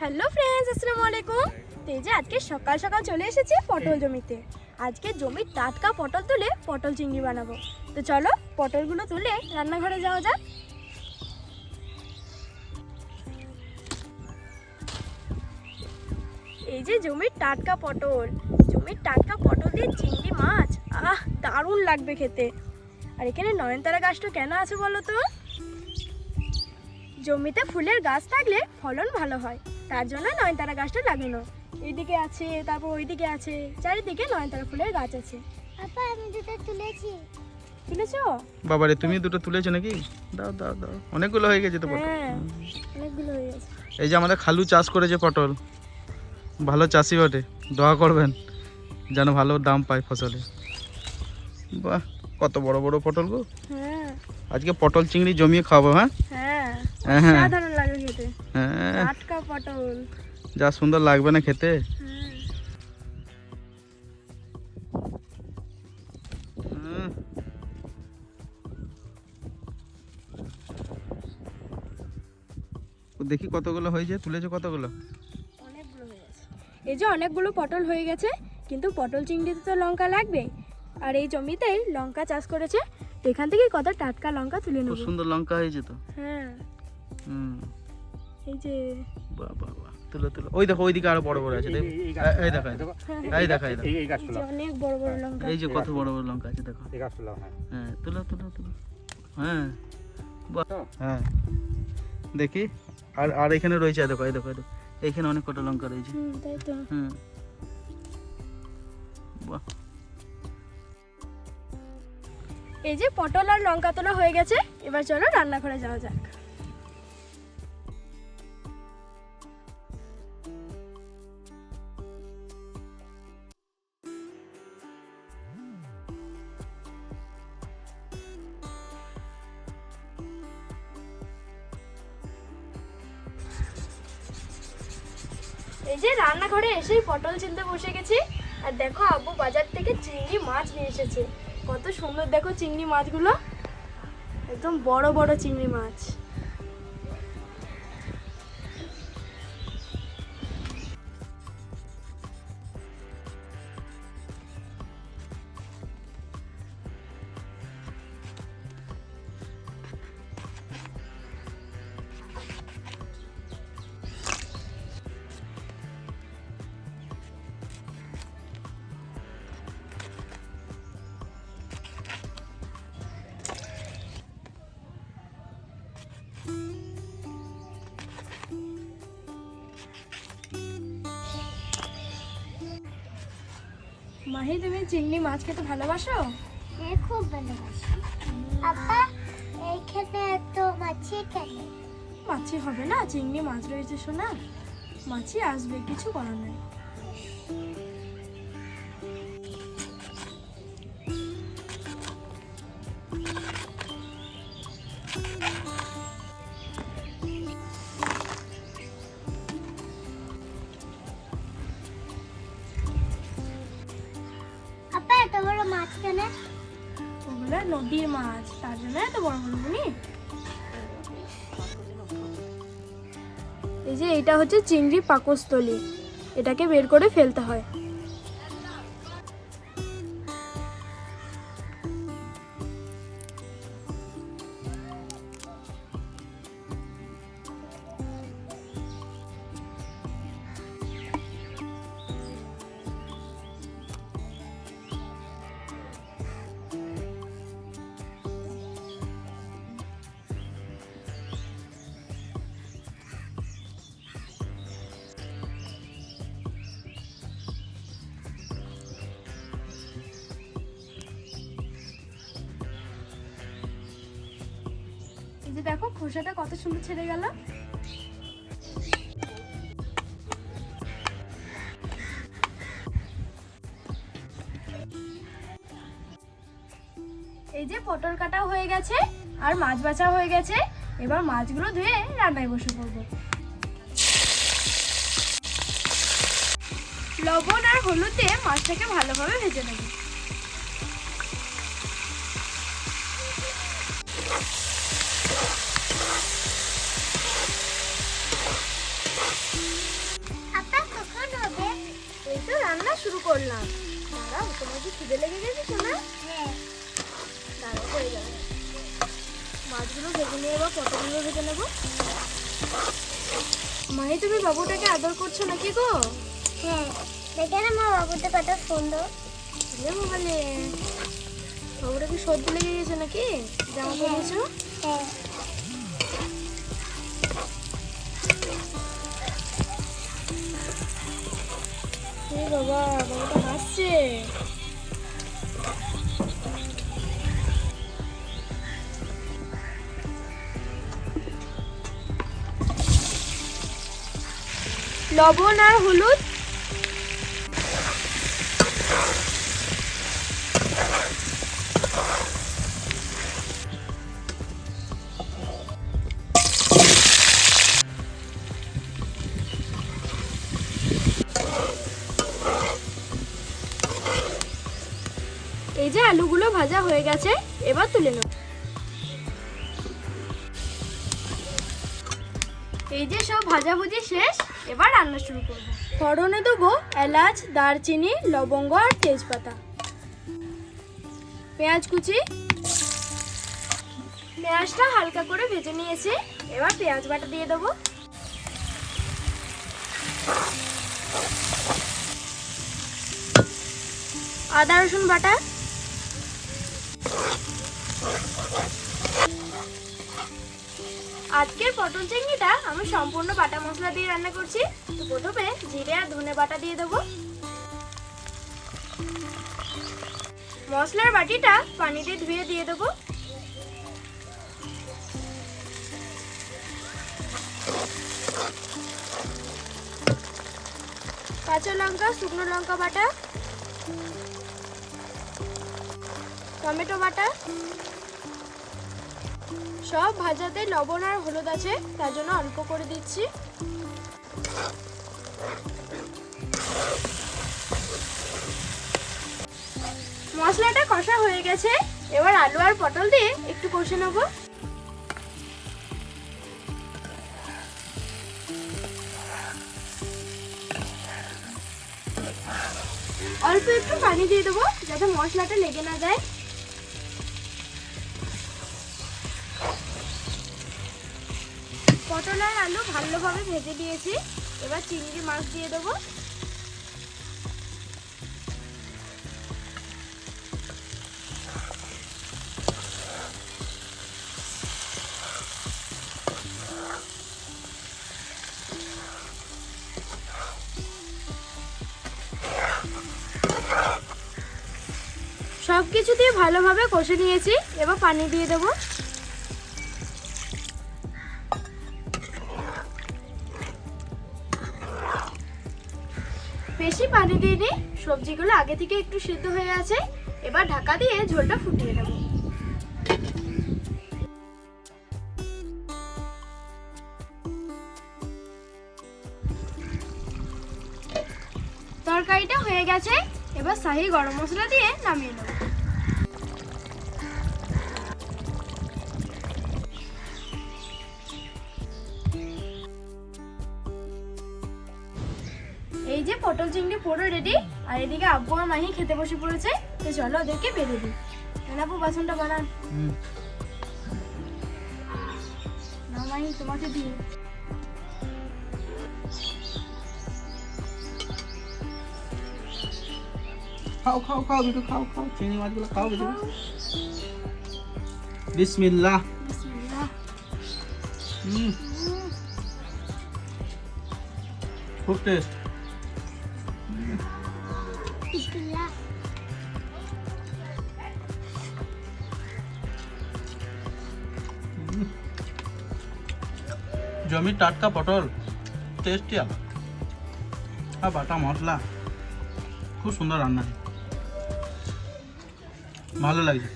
আসসালামু আলাইকুম। এই যে আজকে সকাল সকাল চলে এসেছি পটল জমিতে। আজকে জমির টাটকা পটল তুলে পটল চিংড়ি বানাবো। তো চলো, পটলগুলো তুলে রান্নাঘরে যাওয়া যাক। এই যে জমির টাটকা পটল। জমির টাটকা পটল দিয়ে চিংড়ি মাছ। আহ, দারুণ লাগবে খেতে। আর এখানে নয়নতারা গাছটা কেন আছে বলো তো? জমিতে ফুলের গাছ থাকলে ফলন ভালো হয়। তার জন্য নয়নতারা গাছটা লাগানো এইদিকে আছে তারপর ওইদিকে আছে। চারিদিকে নয়নতারা ফুলের গাছ আছে। আপা আমি দুটো তুলেছি। তুলেছো? বাবারে তুমি দুটো তুলেছো নাকি? দাও দাও দাও। অনেকগুলো হয়ে গেছে তো পটল। হ্যাঁ অনেকগুলো হয়ে গেছে। এই যে আমাদের খালু চাষ করেছে পটল। ভালো চাষি বটে। দোয়া করবেন যেন ভালো দাম পায় ফসলে। বাহ কত বড় বড় পটল গো। হ্যাঁ। আজকে পটল চিংড়ি জমিয়ে খাব হ্যাঁ হ্যাঁ, হ্যাঁ। সাধারণ লাগে খেতে। হ্যাঁ। টাটকা পটল। যা সুন্দর লাগবে না খেতে? হ্যাঁ। দেখি কতগুলো হয়েছে তুলেছো কতগুলো? অনেকগুলো হয়ে গেছে। এই যে অনেকগুলো পটল হয়ে গেছে কিন্তু পটল চিংড়িতে তো লঙ্কা লাগবে। আর এই জমিতেই লঙ্কা চাষ করেছে তো এখান থেকে কত টাটকা লঙ্কা তুলে নেব। সুন্দর লঙ্কা হয়েছে তো। হ্যাঁ। এই যে বাহ বাহ বাহ। তুলো তুলো। ওই দেখো ওইদিকে আরও বড় বড় আছে। দেখো এই দেখো এই দেখো। এই দেখো এই দেখো। এই এই এই যে গাছগুলো অনেক বড় বড় লঙ্কা। এই যে কত বড় বড় লঙ্কা আছে দেখো। এই গাছগুলো হ্যাঁ। হ্যাঁ তুলো তুলো তুলো। হ্যাঁ। বাহ। হ্যাঁ। দেখি। আর আর এখানে রয়েছে দেখো এই দেখো এইখানে অনেক কটা লঙ্কা রয়েছে। হুম তাই তো। হুম বাহ। এই যে পটল আর লঙ্কা তোলা হয়ে গেছে। এবার চলো রান্নাঘরে যাওয়া যাক। এই যে রান্নাঘরে এসেই পটল চিনতে বসে গেছি। আর দেখো আব্বু বাজার থেকে চিংড়ি মাছ নিয়ে এসেছে। কত সুন্দর দেখো চিংড়ি মাছগুলো। একদম বড় বড় চিংড়ি মাছ। মাহি তুমি চিংড়ি মাছ খেতে ভালোবাসো? হ্যাঁ খুব ভালোবাসি। আপা এইখানে তো মাছি কেন? মাছি হবে না চিংড়ি মাছ রয়েছে শোনা মাছি আসবে কিছু করার নেই। এই যে এটা হচ্ছে চিংড়ি পাকস্থলী। এটাকে বের করে ফেলতে হয়। যে দেখো, খোসাটা কত সুন্দর ছেড়ে গেল। এই যে পটল কাটাও হয়ে গেছে, আর মাছ বাছা হয়ে গেছে। এবার মাছগুলো ধুয়ে রান্নায় বসে পড়ব। লবণ আর হলুদে মাছটাকে ভালোভাবে ভেজে নেব। করলাম। দাঁড়াও তোমার কি খিদে লেগে গেছে শোনা? হ্যাঁ। দাঁড়াও হয়ে যাবে। মাছগুলো ভেজে নিয়ে এবার পটলগুলো ভেজে নেব। মাহি তুমি বাবুটাকে আদর করছ নাকি গো? হ্যাঁ। দেখে না আমার বাবুটা কত সুন্দর। রে মোবাইলে বাবুটা কি সর্দি লেগে গেছে নাকি? জামা পরেছো হ্যাঁ। বাবা হাসছে লবণ আর হলুদ এই যে আলুগুলো ভাজা হয়ে গেছে এবার তুলে নেব এই যে সব ভাজাভুজি শেষ এবার রান্না শুরু করব। ফড়নে দেবো এলাচ দারচিনি লবঙ্গ আর তেজপাতা। পেঁয়াজ কুচি। পেঁয়াজটা হালকা করে ভেজে নিয়েছি এবার পেঁয়াজ বাটা দিয়ে দেবো। আদা রসুন বাটা। আজকের পটল চিংড়িটা আমি সম্পূর্ণ বাটা মশলা দিয়ে রান্না করছি। তো প্রথমে জিরে আর ধনে বাটা দিয়ে দেবো। মশলার বাটিটা পানি দিয়ে ধুয়ে দিয়ে দেবো। কাঁচা লঙ্কা, শুকনো লঙ্কা বাটা, টমেটো বাটা সব ভাজাতে লবণ আর হলুদ আছে, তার জন্য অল্প করে দিচ্ছি। মশলাটা কষা হয়ে গেছে, এবার আলু আর পটল দিয়ে একটু কষে নেব। অল্প একটু পানি দিয়ে দেবো, যাতে মশলাটা লেগে না যায়। পটল আর আলু ভালোভাবে ভেজে দিয়েছি এবার চিংড়ি মাছ দিয়ে দেবো। সব কিছু দিয়ে ভালোভাবে কষে নিয়েছি। এবার পানি দিয়ে দেবো। পানি দিইনি সবজিগুলো আগে থেকে একটু সিদ্ধ হয়ে আছে, এবার ঢাকা দিয়ে ঝোলটা ফুটিয়ে নেব। তরকারিটা হয়ে গেছে, এবার শাহি গরম মশলা দিয়ে নামিয়ে নেব। যে পটল চিংড়ি পুরো রেডি আর এদিকে আব্বু আর মাহি খেতে বসে পড়েছে তো চলো ওদেরকে বেঁধে দিই। এনাপু বাসনটা বানান। না মাহি তোমাকে দিই খাও খাও খাও দুটো খাও খাও চিংড়ি মাছগুলো খাও বেশি বিসমিল্লাহ। বিসমিল্লাহ। হুম। খুব টেস্ট জমির টাটকা পটল টেস্টি আলাদা আর বাটা মশলা। খুব সুন্দর রান্না। ভালো লাগছে।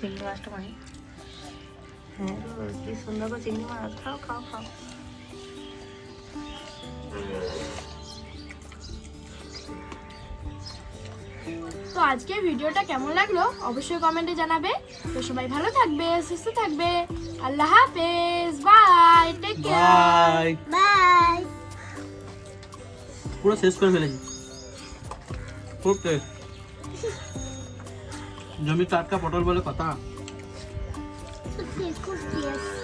চিংড়ি মাছটা মাহি হ্যাঁ কি সুন্দর করে চিংড়ি মাছ। খাও খাও খাও। তো আজকে ভিডিওটা কেমন লাগল? অবশ্যই কমেন্টে জানাবে। তো সবাই ভালো থাকবে সুস্থ থাকবে। আল্লাহ হাফেজ। Bye take care bye. Bye. পুরো শেষ করে ফেলেছি। খুব টেস্ট। জমি টাটকা পটল বলে কথা। খুব টেস্ট।